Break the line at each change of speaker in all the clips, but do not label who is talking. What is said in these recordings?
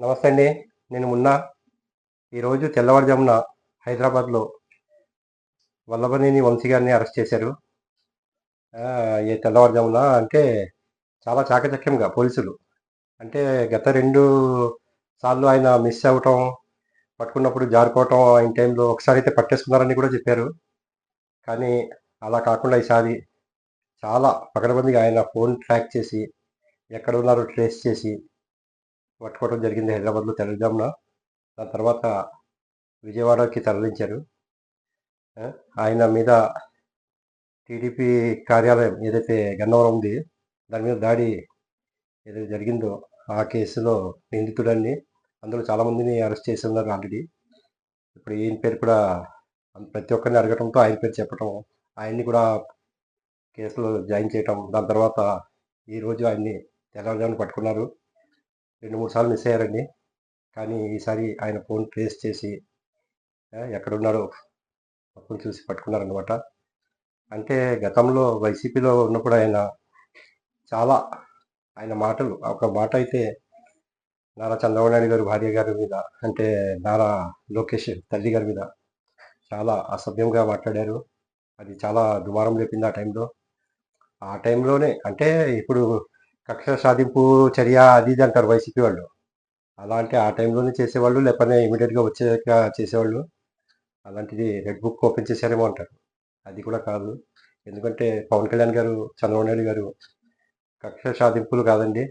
నమస్తే అండి. నేను మున్నా. ఈరోజు తెల్లవారుజామున హైదరాబాద్లో వల్లభనేని వంశీ గారిని అరెస్ట్ చేశారు. ఈ తెల్లవారుజామున అంటే చాలా చాకచక్యంగా పోలీసులు. అంటే గత రెండు సార్లు ఆయన మిస్ అవ్వటం పట్టుకున్నప్పుడు జారుకోవటం ఆయన టైంలో ఒకసారి అయితే పట్టేసుకున్నారని కూడా చెప్పారు. కానీ అలా కాకుండా ఈసారి చాలా పకడబందిగా ఆయన ఫోన్ ట్రాక్ చేసి ఎక్కడ ఉన్నారో ట్రేస్ చేసి పట్టుకోవడం జరిగింది హైదరాబాద్లో తెల్లజామున దాని తర్వాత విజయవాడకి తరలించారు. ఆయన మీద టీడీపీ కార్యాలయం ఏదైతే గన్నవరం ఉంది దాని మీద దాడి ఏదైతే జరిగిందో ఆ కేసులో నిందితుడని అందులో చాలామందిని అరెస్ట్ చేసి ఉన్నారు ఆల్రెడీ. ఇప్పుడు ఈయన పేరు కూడా ప్రతి ఒక్కరిని అడగటంతో ఆయన పేరు చెప్పటం ఆయన్ని కూడా కేసులో జాయిన్ చేయటం దాని తర్వాత ఈరోజు ఆయన్ని తెల్లవారుజామున పట్టుకున్నారు. రెండు మూడు సార్లు మిస్ అయ్యారండి. కానీ ఈసారి ఆయన ఫోన్ ట్రేస్ చేసి ఎక్కడున్నాడో ఎక్కడున్నారో మొత్తం చూసి పట్టుకున్నారనమాట అంటే గతంలో వైసీపీలో ఉన్నప్పుడు ఆయన చాలా ఆయన మాటలు ఒక మాట అయితే నారా చంద్రబాబు నాయుడు గారు భార్య గారి మీద అంటే నారా లోకేష్ తల్లి గారి మీద చాలా అసభ్యంగా మాట్లాడారు. అది చాలా దుమారం లేపింది ఆ టైంలో. ఆ టైంలోనే అంటే ఇప్పుడు కక్ష సాధింపు చర్య అది ఇది అంటారు వైసీపీ వాళ్ళు. అలా అంటే ఆ టైంలోనే చేసేవాళ్ళు లేకపోతే ఇమీడియట్గా వచ్చాక చేసేవాళ్ళు. అలాంటిది రెడ్ బుక్ ఓపెన్ చేశారేమో అంటారు. అది కూడా కాదు. ఎందుకంటే పవన్ కళ్యాణ్ గారు చంద్రబాబు నాయుడు గారు కక్ష సాధింపులు కాదండి.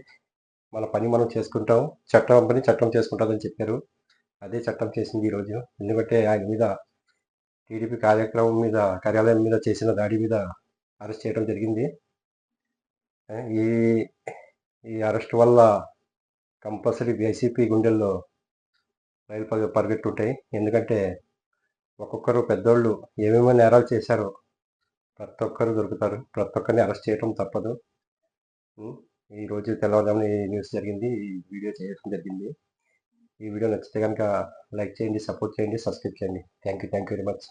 మన పని మనం చేసుకుంటాం. చట్టం పని చట్టం చేసుకుంటుందని చెప్పారు. అదే చట్టం చేసింది ఈరోజు ఎందుకంటే ఆయన మీద టీడీపీ కార్యక్రమం మీద కార్యాలయం మీద చేసిన దాడి మీద అరెస్ట్ చేయడం జరిగింది. ఈ ఈ అరెస్ట్ వల్ల కంపల్సరీ వైసీపీ గుండెల్లో రైలు పరి పరిగెట్టుంటాయి ఎందుకంటే ఒక్కొక్కరు పెద్దోళ్ళు ఏమేమో నేరాలు చేశారో ప్రతి ఒక్కరు దొరుకుతారు. ప్రతి ఒక్కరిని అరెస్ట్ చేయడం తప్పదు. ఈరోజు ఈ రోజు తెల్లవారుజామున ఈ న్యూస్ జరిగింది. ఈ వీడియో చేయడం జరిగింది. ఈ వీడియో నచ్చితే కనుక లైక్ చేయండి సపోర్ట్ చేయండి సబ్స్క్రైబ్ చేయండి. Thank you thank you very much.